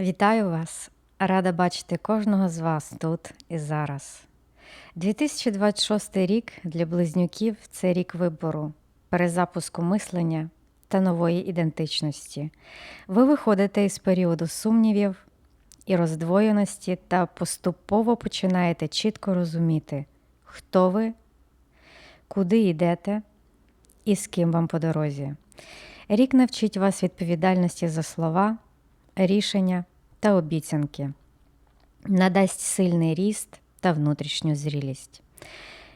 Вітаю вас! Рада бачити кожного з вас тут і зараз. 2026 рік для близнюків це рік вибору, перезапуску мислення та нової ідентичності. Ви виходите із періоду сумнівів і роздвоєності та поступово починаєте чітко розуміти, хто ви, куди йдете і з ким вам по дорозі. Рік навчить вас відповідальності за слова, рішення та обіцянки, надасть сильний ріст та внутрішню зрілість.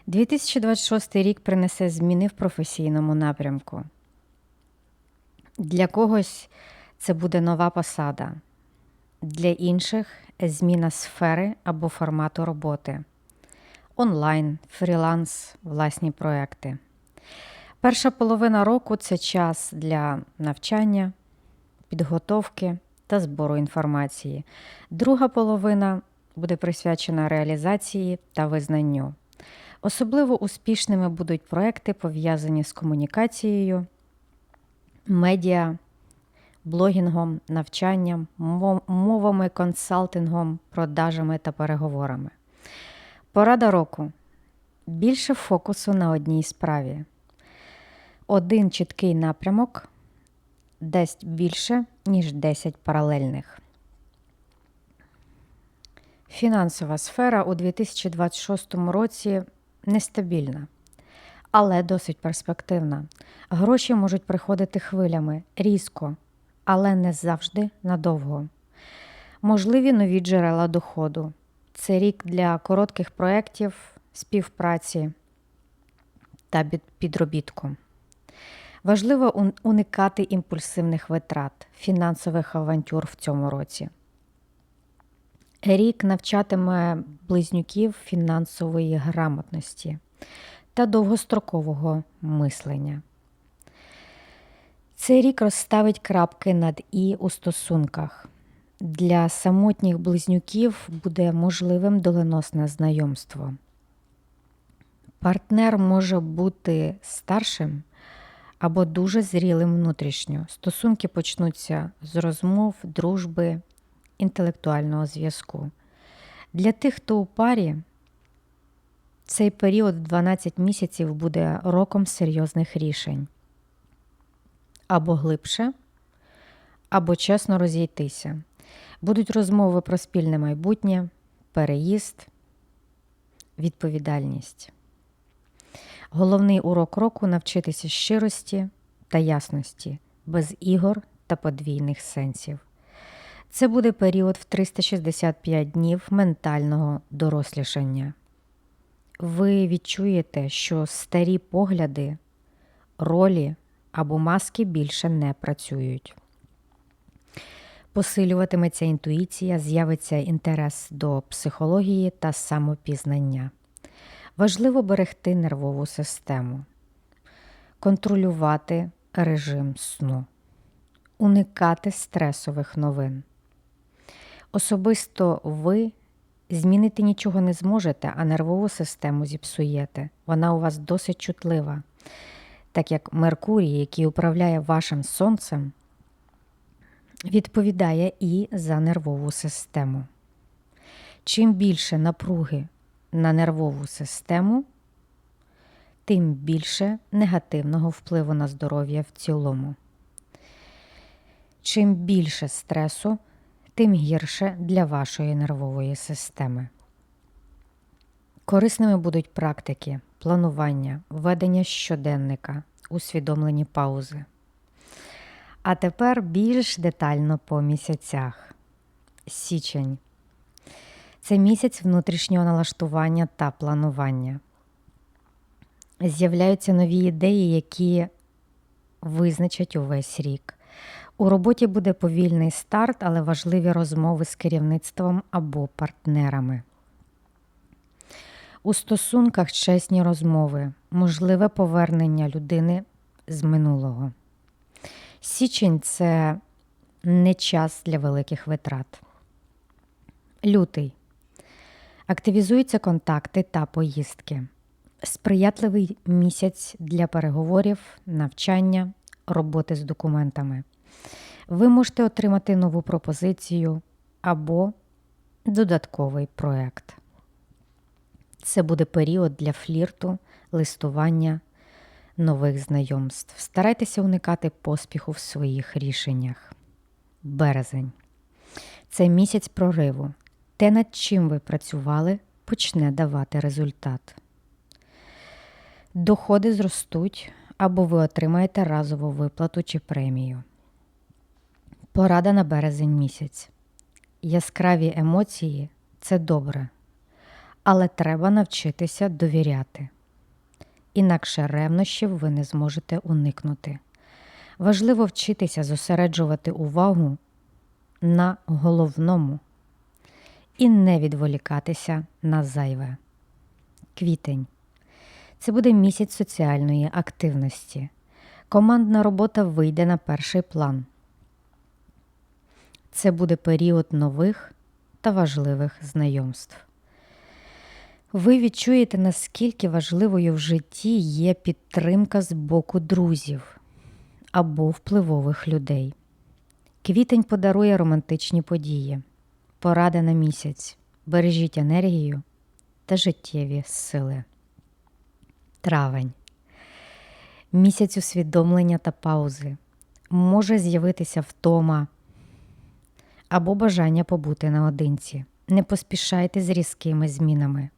2026 рік принесе зміни в професійному напрямку. Для когось це буде нова посада, для інших зміна сфери або формату роботи, онлайн, фріланс, власні проекти. Перша половина року це час для навчання, підготовки та збору інформації. Друга половина буде присвячена реалізації та визнанню. Особливо успішними будуть проекти, пов'язані з комунікацією, медіа, блогінгом, навчанням, мовами, консалтингом, продажами та переговорами. Порада року. Більше фокусу на одній справі. Один чіткий напрямок дасть більше, ніж 10 паралельних. Фінансова сфера у 2026 році нестабільна, але досить перспективна. Гроші можуть приходити хвилями різко, але не завжди надовго. Можливі нові джерела доходу. Це рік для коротких проєктів, співпраці та підробітку. Важливо уникати імпульсивних витрат, фінансових авантюр в цьому році. Рік навчатиме близнюків фінансової грамотності та довгострокового мислення. Цей рік розставить крапки над І у стосунках. Для самотніх близнюків буде можливим доленосне знайомство. Партнер може бути старшим або дуже зрілим внутрішньо. Стосунки почнуться з розмов, дружби, інтелектуального зв'язку. Для тих, хто у парі, цей період 12 місяців буде роком серйозних рішень. Або глибше, або чесно розійтися. Будуть розмови про спільне майбутнє, переїзд, відповідальність. Головний урок року навчитися щирості та ясності, без ігор та подвійних сенсів. Це буде період в 365 днів ментального дорослішання. Ви відчуєте, що старі погляди, ролі або маски більше не працюють. Посилюватиметься інтуїція, з'явиться інтерес до психології та самопізнання. Важливо берегти нервову систему, контролювати режим сну, уникати стресових новин. Особисто ви змінити нічого не зможете, а нервову систему зіпсуєте. Вона у вас досить чутлива, так як Меркурій, який управляє вашим сонцем, відповідає і за нервову систему. Чим більше напруги на нервову систему, тим більше негативного впливу на здоров'я в цілому. Чим більше стресу, тим гірше для вашої нервової системи. Корисними будуть практики, планування, ведення щоденника, усвідомлені паузи. А тепер більш детально по місяцях. Січень. Це місяць внутрішнього налаштування та планування. З'являються нові ідеї, які визначать увесь рік. У роботі буде повільний старт, але важливі розмови з керівництвом або партнерами. У стосунках чесні розмови, можливе повернення людини з минулого. Січень це не час для великих витрат. Лютий. Активізуються контакти та поїздки. Сприятливий місяць для переговорів, навчання, роботи з документами. Ви можете отримати нову пропозицію, або додатковий проект. Це буде період для флірту, листування, нових знайомств. Старайтеся уникати поспіху в своїх рішеннях. Березень. Це місяць прориву. Те, над чим ви працювали, почне давати результат. Доходи зростуть або ви отримаєте разову виплату чи премію. Порада на березень місяць. Яскраві емоції це добре, але треба навчитися довіряти. Інакше ревнощів ви не зможете уникнути. Важливо вчитися зосереджувати увагу на головному і не відволікатися на зайве. Квітень. Це буде місяць соціальної активності. Командна робота вийде на перший план. Це буде період нових та важливих знайомств. Ви відчуєте, наскільки важливою в житті є підтримка з боку друзів або впливових людей. Квітень подарує романтичні події, порада на місяць, бережіть енергію та життєві сили. Травень. Місяць усвідомлення та паузи. Може з'явитися втома або бажання побути наодинці. Не поспішайте з різкими змінами.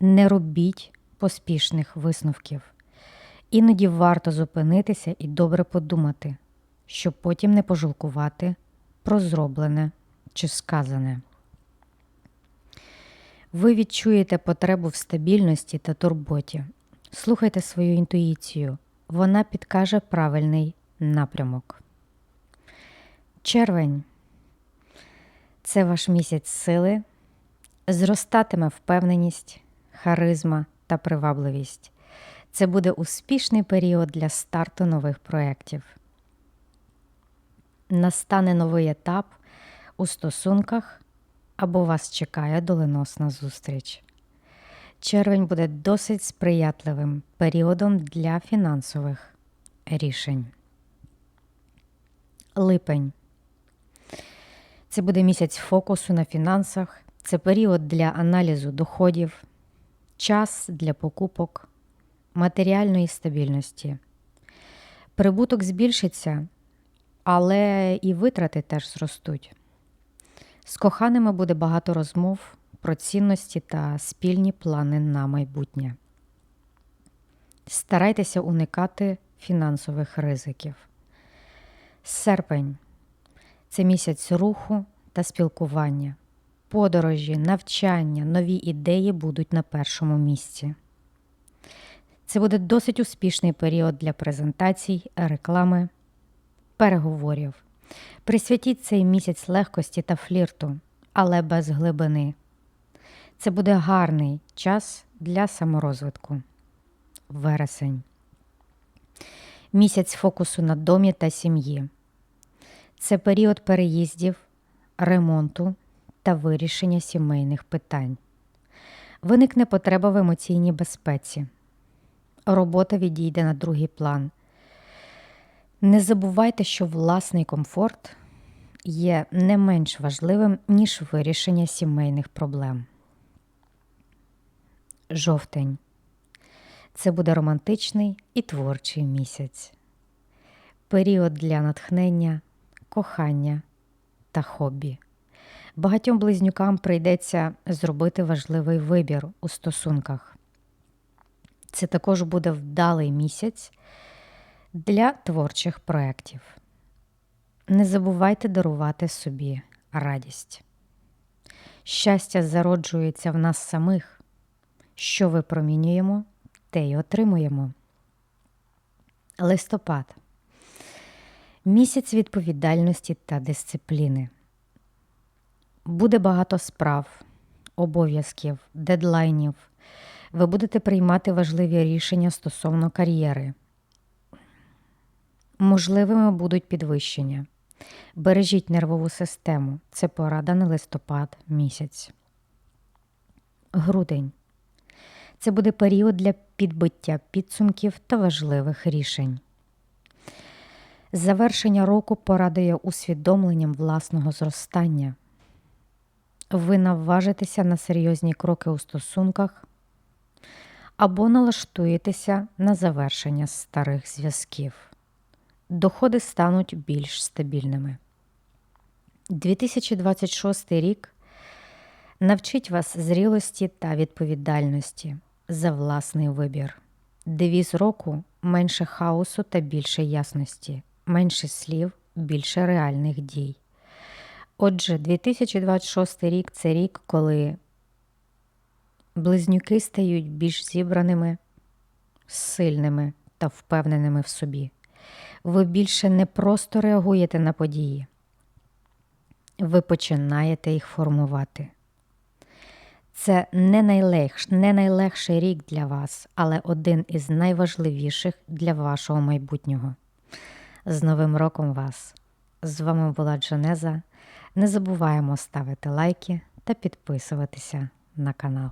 Не робіть поспішних висновків. Іноді варто зупинитися і добре подумати, щоб потім не пожалкувати про зроблене чи сказане. Ви відчуєте потребу в стабільності та турботі. Слухайте свою інтуїцію, вона підкаже правильний напрямок. Червень це ваш місяць сили, зростатиме впевненість, харизма та привабливість. Це буде успішний період для старту нових проєктів. Настане новий етап у стосунках або вас чекає доленосна зустріч. Червень буде досить сприятливим періодом для фінансових рішень. Липень. Це буде місяць фокусу на фінансах, це період для аналізу доходів, час для покупок, матеріальної стабільності. Прибуток збільшиться, але і витрати теж зростуть. З коханими буде багато розмов про цінності та спільні плани на майбутнє. Старайтеся уникати фінансових ризиків. Серпень це місяць руху та спілкування. Подорожі, навчання, нові ідеї будуть на першому місці. Це буде досить успішний період для презентацій, реклами, переговорів. Присвятіть цей місяць легкості та флірту, але без глибини. Це буде гарний час для саморозвитку. Вересень. Місяць фокусу на домі та сім'ї. Це період переїздів, ремонту та вирішення сімейних питань. Виникне потреба в емоційній безпеці. Робота відійде на другий план. Не забувайте, що власний комфорт є не менш важливим, ніж вирішення сімейних проблем. Жовтень. Це буде романтичний і творчий місяць. Період для натхнення, кохання та хобі. Багатьом близнюкам прийдеться зробити важливий вибір у стосунках. Це також буде вдалий місяць для творчих проєктів. Не забувайте дарувати собі радість. Щастя зароджується в нас самих. Що випромінюємо, те й отримуємо. Листопад місяць відповідальності та дисципліни. Буде багато справ, обов'язків, дедлайнів. Ви будете приймати важливі рішення стосовно кар'єри. Можливими будуть підвищення. Бережіть нервову систему. Це порада на листопад місяць. Грудень. Це буде період для підбиття підсумків та важливих рішень. Завершення року порадує усвідомленням власного зростання. Ви наважитеся на серйозні кроки у стосунках або налаштуєтеся на завершення старих зв'язків. Доходи стануть більш стабільними. 2026 рік навчить вас зрілості та відповідальності за власний вибір. Девіз року менше хаосу та більше ясності, менше слів, більше реальних дій. Отже, 2026 рік це рік, коли близнюки стають більш зібраними, сильними та впевненими в собі. Ви більше не просто реагуєте на події, ви починаєте їх формувати. Це не, найлегш, не найлегший рік для вас, але один із найважливіших для вашого майбутнього. З Новим роком вас! З вами була Джанеза. Не забуваємо ставити лайки та підписуватися на канал.